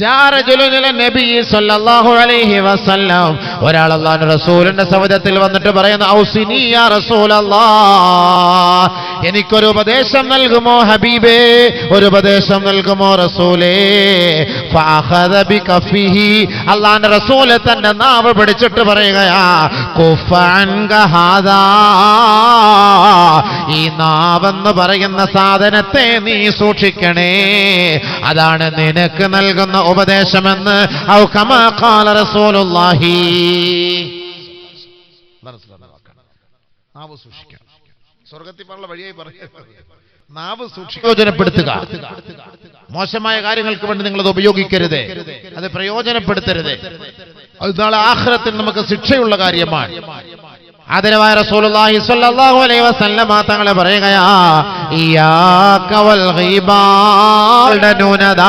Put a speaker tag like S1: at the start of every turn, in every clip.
S1: جاء رجل الى النبي صلى الله عليه وسلم ഒരാൾ അള്ളാഹു റസൂലിന്റെ സവിധത്തിൽ വന്നിട്ട് പറയുന്ന ഔസിനിയ യാ റസൂലല്ലാ എനിക്കൊരു ഉപദേശം നൽകുമോ ഹബീബേ? ഒരു ഉപദേശം നൽകുമോ റസൂലേ? ഫഅഖദ റസൂലെ തന്റെ നാവ് പിടിച്ചിട്ട് പറയുകയാ ഈ നാവെന്ന് പറയുന്ന സാധനത്തെ നീ സൂക്ഷിക്കണേ. അതാണ് നിനക്ക് നൽകുന്ന ഉപദേശമെന്ന്. ഔ കമാ ഖാല റസൂലുള്ളാഹി. നാവ് നാവ് മോശമായ കാര്യങ്ങൾക്ക് വേണ്ടി നിങ്ങൾ അത് ഉപയോഗിക്കരുത്. അത് പ്രയോജനപ്പെടുത്തരുത്. അത് നാളെ ആഖിറത്തിൽ നമുക്ക് ശിക്ഷയുള്ള കാര്യമാണ്. ആദരവായ റസൂലുള്ളാഹി സ്വല്ലല്ലാഹു അലൈഹി വസല്ലമ തങ്ങളെ പറയുകയാ ന്യൂനത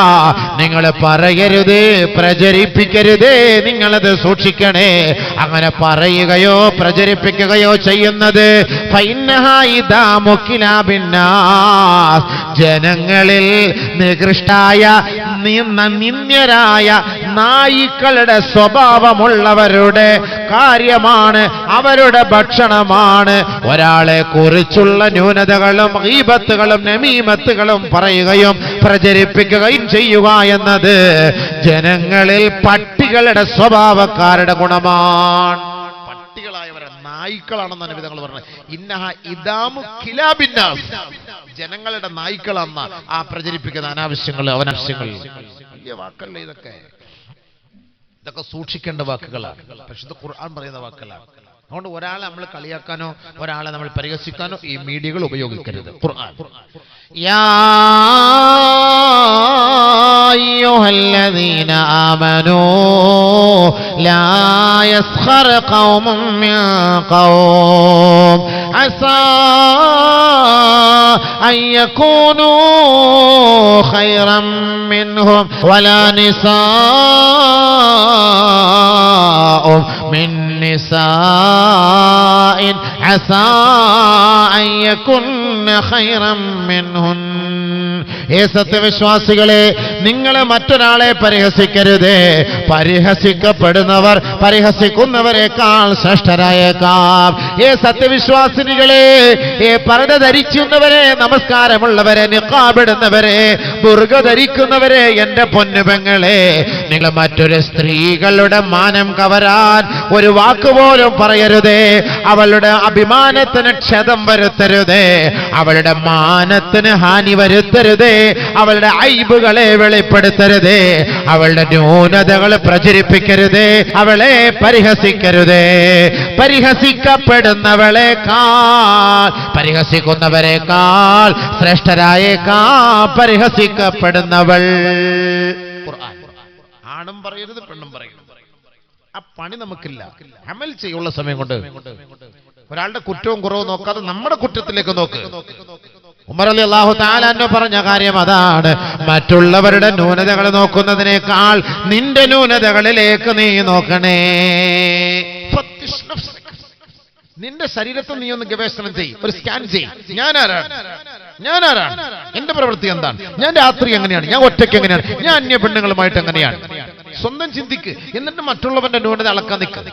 S1: നിങ്ങൾ പറയരുത് പ്രചരിപ്പിക്കരുത് നിങ്ങളത് സൂക്ഷിക്കണേ. അങ്ങനെ പറയുകയോ പ്രചരിപ്പിക്കുകയോ ചെയ്യുന്നത് ജനങ്ങളിൽ നികൃഷ്ടായ നിന്ന നിന്ദ്യരായ നായിക്കളുടെ സ്വഭാവമുള്ളവരുടെ കാര്യമാണ് അവരുടെ ഭക്ഷണമാണ്. ഒരാളെ കുറിച്ചുള്ള ന്യൂനതകളും ഈപത്തുകളും നമീമത്തുകളും പറയുകയും പ്രചരിപ്പിക്കുകയും ചെയ്യുക എന്നത് ജനങ്ങളിൽ പട്ടികളുടെ സ്വഭാവക്കാരുടെ ഗുണമാണ്. പട്ടികളായവരെ നായ്ക്കളാണെന്നാണ് വിധങ്ങൾ പറഞ്ഞത്. ഇന്നഹ ഇദാമു കിലാബിന്നാസ് ജനങ്ങളുടെ നായ്ക്കളെന്ന ആ പ്രചരിപ്പിക്കുന്ന അനാവശ്യങ്ങൾ അവനാവശ്യങ്ങൾ വലിയ വാക്കല്ലേ ഇതൊക്കെ? ഇതൊക്കെ സൂക്ഷിക്കേണ്ട വാക്കുകളാണ്. പരിശുദ്ധ ഖുർആൻ പറയുന്ന വാക്കുകളാണ് അതുകൊണ്ട് ഒരാളെ നമ്മൾ കളിയാക്കാനോ ഒരാളെ നമ്മൾ പരിഹസിക്കാനോ ഈ മീഡിയകൾ ഉപയോഗിക്കരുത് ഖുർആൻ യാ أيها الذين آمنوا لا يسخر قوم من قوم عسى أن يكونوا خيرا منهم ولا نساء من نساء عسى أن يكن خيرا منهن. ഏ സത്യവിശ്വാസികളെ നിങ്ങൾ മറ്റൊരാളെ പരിഹസിക്കരുതേ. പരിഹസിക്കപ്പെടുന്നവർ പരിഹസിക്കുന്നവരെക്കാൾ ശ്രേഷ്ഠരായേക്കാം. ഏ സത്യവിശ്വാസിനികളെ ഏ പരട ധരിക്കുന്നവരെ നമസ്കാരമുള്ളവരെ നിക്കാബിടുന്നവരെ ദുർഗ ധരിക്കുന്നവരെ എന്റെ പൊന്നുപെങ്ങളെ നിങ്ങൾ മറ്റൊരു സ്ത്രീകളുടെ മാനം കവരാൻ ഒരു വാക്കുപോലും പറയരുതേ. അവളുടെ അഭിമാനത്തിന് ക്ഷതം വരുത്തരുതേ. അവളുടെ മാനത്തിന് ഹാനി വരുത്തരുതേ. അവളുടെ ഐബുകളെ വെളിപ്പെടുത്തരുതേ. അവളുടെ ന്യൂനതകൾ പ്രചരിപ്പിക്കരുതേ. അവളെ പരിഹസിക്കരുതേ. പരിഹസിക്കപ്പെടുന്നവളെക്കാൾ പരിഹസിക്കുന്നവരെക്കാൾ ശ്രേഷ്ഠരായേക്കാൾ പരിഹസിക്കപ്പെടുന്നവൾ. ആണും പറയരുത് പെണ്ണും പറയരുത്. ആ പണി നമുക്കില്ല. അമൽ ചെയ്യുള്ള സമയം കൊണ്ട്. ഒരാളുടെ കുറ്റവും കുറവും നോക്കാതെ നമ്മുടെ കുറ്റത്തിലേക്ക് നോക്ക്. ഉമർ അലി അള്ളാഹു താലാന്നു പറഞ്ഞ കാര്യം അതാണ്. മറ്റുള്ളവരുടെ ന്യൂനതകൾ നോക്കുന്നതിനേക്കാൾ നിന്റെ ന്യൂനതകളിലേക്ക് നീ നോക്കണേ. നിന്റെ ശരീരത്തെ നീ ഒന്ന് ഗവേഷണം ചെയ്യും. ഒരു സ്കാൻ ചെയ്യും. ഞാൻ ആരാണ് ഞാൻ ആരാണ് എന്റെ പ്രവൃത്തി എന്താണ്? ഞാൻ രാത്രി എങ്ങനെയാണ്? ഞാൻ ഒറ്റയ്ക്ക് എങ്ങനെയാണ്? ഞാൻ അന്യ പെണ്ണുങ്ങളുമായിട്ട് എങ്ങനെയാണ്? സ്വന്തം ചിന്തിക്ക്. എന്നിട്ട് മറ്റുള്ളവന്റെ ന്യൂനത അളക്കാൻ നിൽക്കുക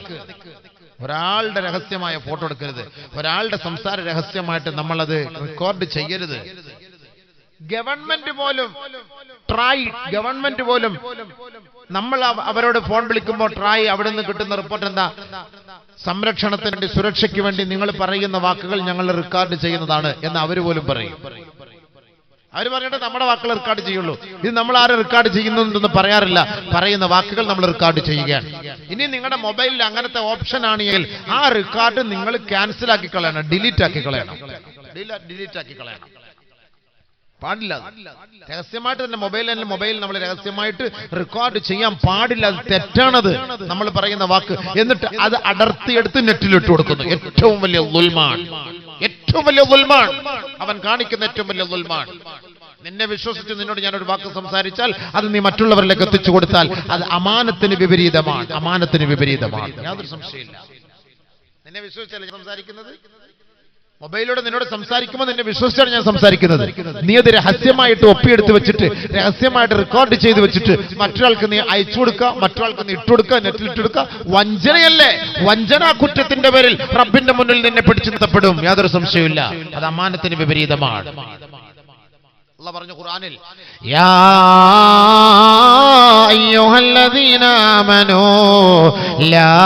S1: ഒരാളുടെ രഹസ്യമായ ഫോട്ടോ എടുക്കരുത്. ഒരാളുടെ സംസാര രഹസ്യമായിട്ട് നമ്മളത് റെക്കോർഡ് ചെയ്യരുത്. ഗവൺമെന്റ് പോലും ട്രായ് ഗവൺമെന്റ് പോലും നമ്മൾ അവരോട് ഫോൺ വിളിക്കുമ്പോൾ ട്രായ് അവിടെ നിന്ന് കിട്ടുന്ന റിപ്പോർട്ട് എന്താ? സംരക്ഷണത്തിന് വേണ്ടി സുരക്ഷയ്ക്ക് വേണ്ടി നിങ്ങൾ പറയുന്ന വാക്കുകൾ ഞങ്ങൾ റെക്കോർഡ് ചെയ്യുന്നതാണ് എന്ന് അവർ പോലും പറയും. അവർ പറഞ്ഞിട്ട് നമ്മുടെ വാക്കുകൾ റെക്കോർഡ് ചെയ്യുള്ളൂ. ഇത് നമ്മൾ ആരും റെക്കോർഡ് ചെയ്യുന്നുണ്ടെന്ന് പറയാറില്ല. പറയുന്ന വാക്കുകൾ നമ്മൾ റെക്കോർഡ് ചെയ്യുകയാണ്. ഇനി നിങ്ങളുടെ മൊബൈലിൽ അങ്ങനത്തെ ഓപ്ഷൻ ആണെങ്കിൽ ആ റെക്കോർഡ് നിങ്ങൾ ക്യാൻസൽ ആക്കി കളയണം ഡിലീറ്റ് ആക്കി കളയണം ഡിലീറ്റ് ആക്കി കളയണം പാടില്ല. രഹസ്യമായിട്ട് തന്നെ മൊബൈൽ തന്നെ മൊബൈൽ നമ്മൾ രഹസ്യമായിട്ട് റെക്കോർഡ് ചെയ്യാൻ പാടില്ല അത് തെറ്റാണത്. നമ്മൾ പറയുന്ന വാക്ക്. എന്നിട്ട് അത് അടർത്തിയെടുത്ത് നെറ്റിലിട്ട് കൊടുക്കുന്നു. ഏറ്റവും വലിയ ഏറ്റവും വലിയ അവൻ കാണിക്കുന്ന ഏറ്റവും വലിയ ദുൽമാൻ നിന്നെ വിശ്വസിച്ച് നിന്നോട് ഞാനൊരു വാക്ക് സംസാരിച്ചാൽ അത് നീ മറ്റുള്ളവരിലേക്ക് എത്തിച്ചു കൊടുത്താൽ അത് അമാനത്തിന് വിപരീതമാണ് അമാനത്തിന് വിപരീതമാണ്. യാതൊരു സംശയമില്ല. നിന്നെ വിശ്വസിച്ചല്ലേ സംസാരിക്കുന്നത്? മൊബൈലിലൂടെ നിന്നോട് സംസാരിക്കുമ്പോൾ നിന്നെ വിശ്വസിച്ചാണ് ഞാൻ സംസാരിക്കുന്നത്. നീ അത് രഹസ്യമായിട്ട് ഒപ്പിയെടുത്ത് വെച്ചിട്ട് രഹസ്യമായിട്ട് റെക്കോർഡ് ചെയ്ത് വെച്ചിട്ട് മറ്റൊരാൾക്ക് നീ അയച്ചു കൊടുക്കുക മറ്റൊരാൾക്ക് നീ ഇട്ടുകൊടുക്കുക നെറ്റിൽ ഇട്ടുകൊടുക്കുക വഞ്ചനയല്ലേ? വഞ്ചനാ കുറ്റത്തിന്റെ പേരിൽ റബ്ബിന്റെ മുന്നിൽ നിന്നെ പിടിച്ചു നിർത്തപ്പെടും. യാതൊരു സംശയമില്ല അത് അമാനത്തിന് വിപരീതമാണ്. അള്ളാഹ് പറഞ്ഞു ഖുർആനിൽ
S2: يا أيها الذين آمنوا لا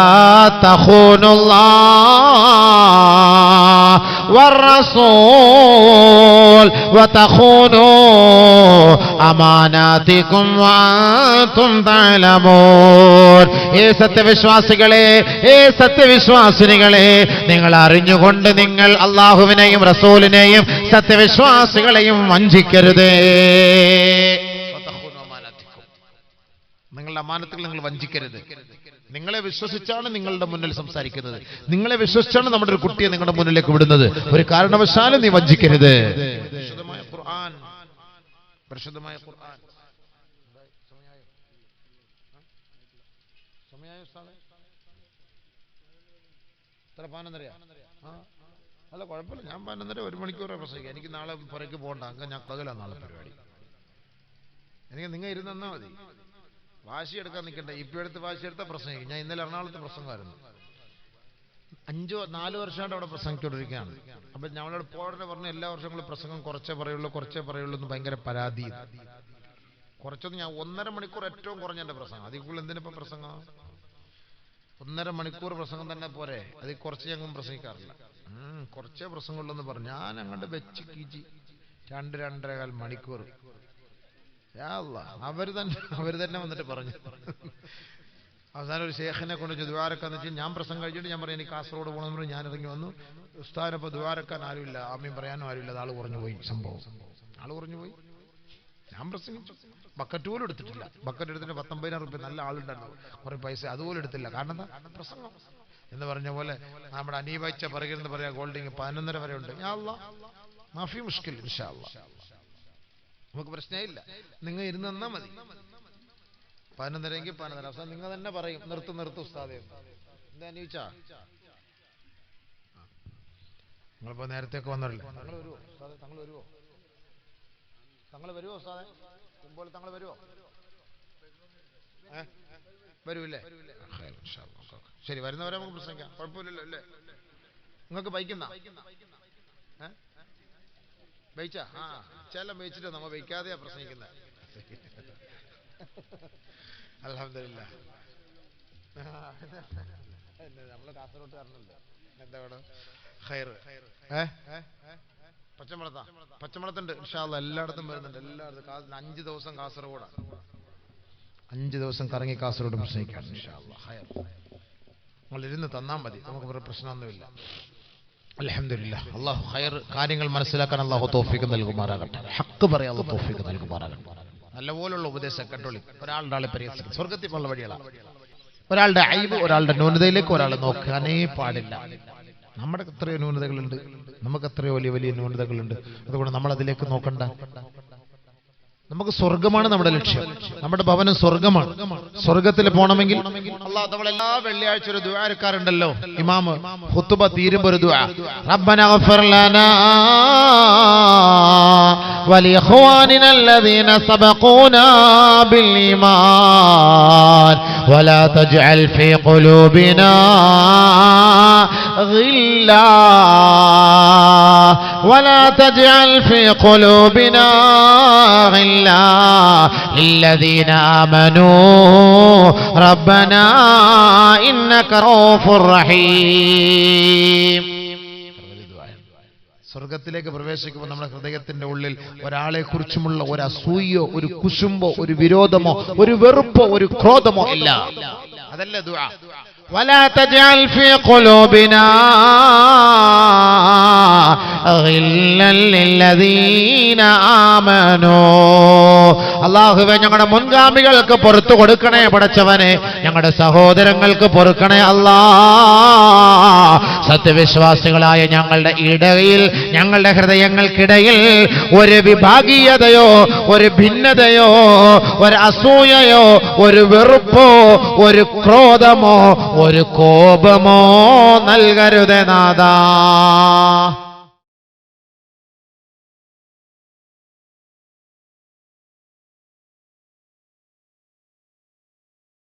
S2: تخونوا الله والرسول وتخونوا أماناتكم وأنتم تعلمون ഏ സത്യവിശ്വാസികളെ ഏ സത്യവിശ്വാസിനികളെ നിങ്ങൾ അറിഞ്ഞുകൊണ്ട് നിങ്ങൾ അള്ളാഹുവിനെയും റസൂലിനെയും സത്യവിശ്വാസികളെയും വഞ്ചിക്കരുതേ.
S1: നിങ്ങളുടെ അമാനത്തുകൾ നിങ്ങൾ വഞ്ചിക്കരുത്. നിങ്ങളെ വിശ്വസിച്ചാണ് നിങ്ങളുടെ മുന്നിൽ സംസാരിക്കുന്നത്. നിങ്ങളെ വിശ്വസിച്ചാണ് നമ്മുടെ ഒരു കുട്ടിയെ നിങ്ങളുടെ മുന്നിലേക്ക് വിടുന്നത്. ഒരു കാരണവശാലും നീ വഞ്ചിക്കരുത്. പരിശുദ്ധമായ ഖുർആൻ. പരിശുദ്ധമായ ഖുർആൻ. സമയായോ? എത്ര? അല്ല കുഴപ്പമില്ല. ഞാൻ പതിനൊന്നര ഒരു മണിക്കൂറേ പ്രസംഗിക്കാം. എനിക്ക് നാളെ പുറയ്ക്ക് പോകണ്ട. അങ്ങ് ഞാൻ പകലാണ് നാളെ പരിപാടി. എനിക്ക് നിങ്ങൾ ഇരുന്നാൽ മതി. വാശി എടുക്കാൻ നിൽക്കണ്ട ഇപ്പൊ എടുത്ത് വാശി എടുത്താൽ പ്രസംഗിക്കും. ഞാൻ ഇന്നലെ എറണാകുളത്ത് പ്രസംഗമായിരുന്നു. അഞ്ചോ നാല് വർഷമായിട്ട് അവിടെ പ്രസംഗിച്ചുകൊണ്ടിരിക്കുകയാണ് അപ്പൊ ഞങ്ങളോട് പോടനെ പറഞ്ഞ എല്ലാ വർഷങ്ങളും പ്രസംഗം കുറച്ചേ പറയുള്ളൂ കുറച്ചേ പറയുള്ളൂ എന്ന് ഭയങ്കര പരാതി. കുറച്ചൊന്നും ഞാൻ ഒന്നര മണിക്കൂർ ഏറ്റവും കുറഞ്ഞ എന്റെ പ്രസംഗം. അതിൽ കൂടുതൽ എന്തിനിപ്പം പ്രസംഗം? ഒന്നര മണിക്കൂർ പ്രസംഗം തന്നെ പോരെ. അതിൽ കുറച്ച് ഞങ്ങൾ പ്രസംഗിക്കാറില്ല. കുറച്ചേ പ്രസംഗമുള്ളൂ എന്ന് പറഞ്ഞു. ഞാൻ അങ്ങോട്ട് വെച്ച് കീച്ചി രണ്ട് രണ്ടരകാൽ മണിക്കൂർ. അവർ തന്നെ അവർ തന്നെ വന്നിട്ട് പറഞ്ഞു. അവസാനം ഒരു ശേഖനെ കൊണ്ട് ദ്വാരക്കാന്ന് വെച്ചാൽ ഞാൻ പ്രസംഗം കഴിച്ചിട്ട് ഞാൻ പറഞ്ഞു എനിക്ക് കാസർഗോഡ് പോകണമെന്ന് പറഞ്ഞു ഞാൻ ഇറങ്ങി വന്നു ഉസ്താദിനപ്പോൾ ദ്വാരക്കാൻ ആരുമില്ല ആമയും പറയാനും ആരുമില്ല. ആൾ കുറഞ്ഞു പോയി സംഭവം. ആൾ കുറഞ്ഞു പോയി. ഞാൻ പ്രസംഗിച്ചു. ബക്കറ്റ് പോലും എടുത്തിട്ടില്ല. ബക്കറ്റ് എടുത്തിട്ട് പത്തൊമ്പതിനായിരം റുപ്യ നല്ല ആളുണ്ടായിരുന്നു. കുറെ പൈസ അതുപോലെ എടുത്തില്ല. കാരണം എന്താ? പ്രസംഗം. എന്ന് പറഞ്ഞ പോലെ നമ്മുടെ അനീവച്ച പറയുന്നത് പറയാ ഗോൾഡിങ് പതിനൊന്നര വരെ ഉണ്ട്. ഞാൻ അല്ലാ മാഫി മുഷ്കിൽ ഇൻഷാ അല്ലാ നമുക്ക് പ്രശ്നമില്ല നിങ്ങൾ ഇരുന്ന് തന്നാ മതി. പതിനൊന്നരയെങ്കിൽ പതിനൊന്നര. അവസാനം നിങ്ങൾ തന്നെ പറയും. നിർത്തു നിർത്തു ഉസ്താദേ. എന്താ അനീച്ച നിങ്ങളിപ്പോ നേരത്തെ വന്നല്ലേ തങ്ങൾ വരുമോ ഉസ്താദെ തങ്ങൾ വരുമോ തങ്ങൾ വരുമോ ഉസ്താദെ? മുമ്പോൾ തങ്ങൾ വരുമോ വരൂല്ലേ. ശരി വരുന്നവരെ നമുക്ക് പ്രസംഗിക്കാം കുഴപ്പമില്ലല്ലോ അല്ലേ? നിങ്ങൾക്ക് ബൈക്കുന്ന? ബൈച്ച? ആ ചെല്ലം ബൈച്ചിട്ട് നമ്മ ബൈക്കാതെയാ പ്രസംഗിക്കുന്നത് അലഹമില്ല നമ്മൾ കാസർഗോട്ടുകാരനല്ലേ? എന്താ ഏ? പച്ചമുളത്താ? പച്ചമുളത്തുണ്ട്. ഇൻഷാല്ല എല്ലായിടത്തും വരുന്നുണ്ട്. എല്ലായിടത്തും അഞ്ച് ദിവസം കാസർഗോഡാണ് അഞ്ച് ദിവസം കറങ്ങി കാസർഗോഡ് പ്രസംഗിക്കാം നിങ്ങൾ ഇരുന്ന് തന്നാൽ മതി. നമുക്ക് വേറെ പ്രശ്നമൊന്നുമില്ല. അലഹമില്ല അള്ളാഹു ഹയർ കാര്യങ്ങൾ മനസ്സിലാക്കാൻ അള്ളാഹു തോഫിക്ക് നൽകുമാറാകട്ടെ. ഹക്ക് പറയാൻ അള്ളാഹു തോഫിക്ക് നൽകുമാറാകട്ടെ. നല്ലപോലുള്ള ഉപദേശം കട്ടോളി ഒരാളുടെ ആളെ പരിഹസിക്കും സ്വർഗത്തിൽ പോലുള്ള വഴികളാണ് ഒരാളുടെ അയവ് ഒരാളുടെ ന്യൂനതയിലേക്ക് ഒരാൾ നോക്കാനേ പാടില്ല. നമ്മുടെ എത്രയോ ന്യൂനതകളുണ്ട്. നമുക്ക് എത്രയോ വലിയ വലിയ ന്യൂനതകളുണ്ട്. അതുകൊണ്ട് നമ്മൾ അതിലേക്ക് നോക്കണ്ട. നമുക്ക് സ്വർഗമാണ് നമ്മുടെ ലക്ഷ്യം നമ്മുടെ ഭവനം സ്വർഗമാണ് സ്വർഗത്തിൽ പോകണമെങ്കിൽ അള്ളാഹ് നമ്മൾ എല്ലാ വെള്ളിയാഴ്ച ഒരു ദ്വാരക്കാരുണ്ടല്ലോ ഇമാമ് ഹുത്തുബ തീരുമ്പോ ഒരു ദ്വാ
S2: ربنا اغفر لنا ولإخواننا الذين سبقونا بالإيمان ولا تجعل في قلوبنا غلا ولا تجعل في قلوبنا غلا للذين آمنوا ربنا إنك رؤوف رحيم
S1: സ്വർഗത്തിലേക്ക് പ്രവേശിക്കുമ്പോൾ നമ്മുടെ ഹൃദയത്തിന്റെ ഉള്ളിൽ ഒരാളെ കുറിച്ചുമുള്ള ഒരു അസൂയോ ഒരു കുശുമ്പോ ഒരു വിരോധമോ ഒരു വെറുപ്പോ ഒരു ക്രോധമോ ഇല്ല അതല്ലേ ദുആ
S2: ولا تجعل في قلوبنا غلا للذين آمنوا അള്ളാഹുവെ ഞങ്ങളുടെ മുൻഗാമികൾക്ക് പുറത്തു കൊടുക്കണേ പടച്ചവനെ ഞങ്ങളുടെ സഹോദരങ്ങൾക്ക് പൊറുക്കണേ അല്ലാ സത്യവിശ്വാസികളായ ഞങ്ങളുടെ ഇടയിൽ ഞങ്ങളുടെ ഹൃദയങ്ങൾക്കിടയിൽ ഒരു വിഭാഗീയതയോ ഒരു ഭിന്നതയോ ഒരു അസൂയയോ ഒരു വെറുപ്പോ ഒരു ക്രോധമോ ഒരു കോപമോ നൽകരുതേ നാദാ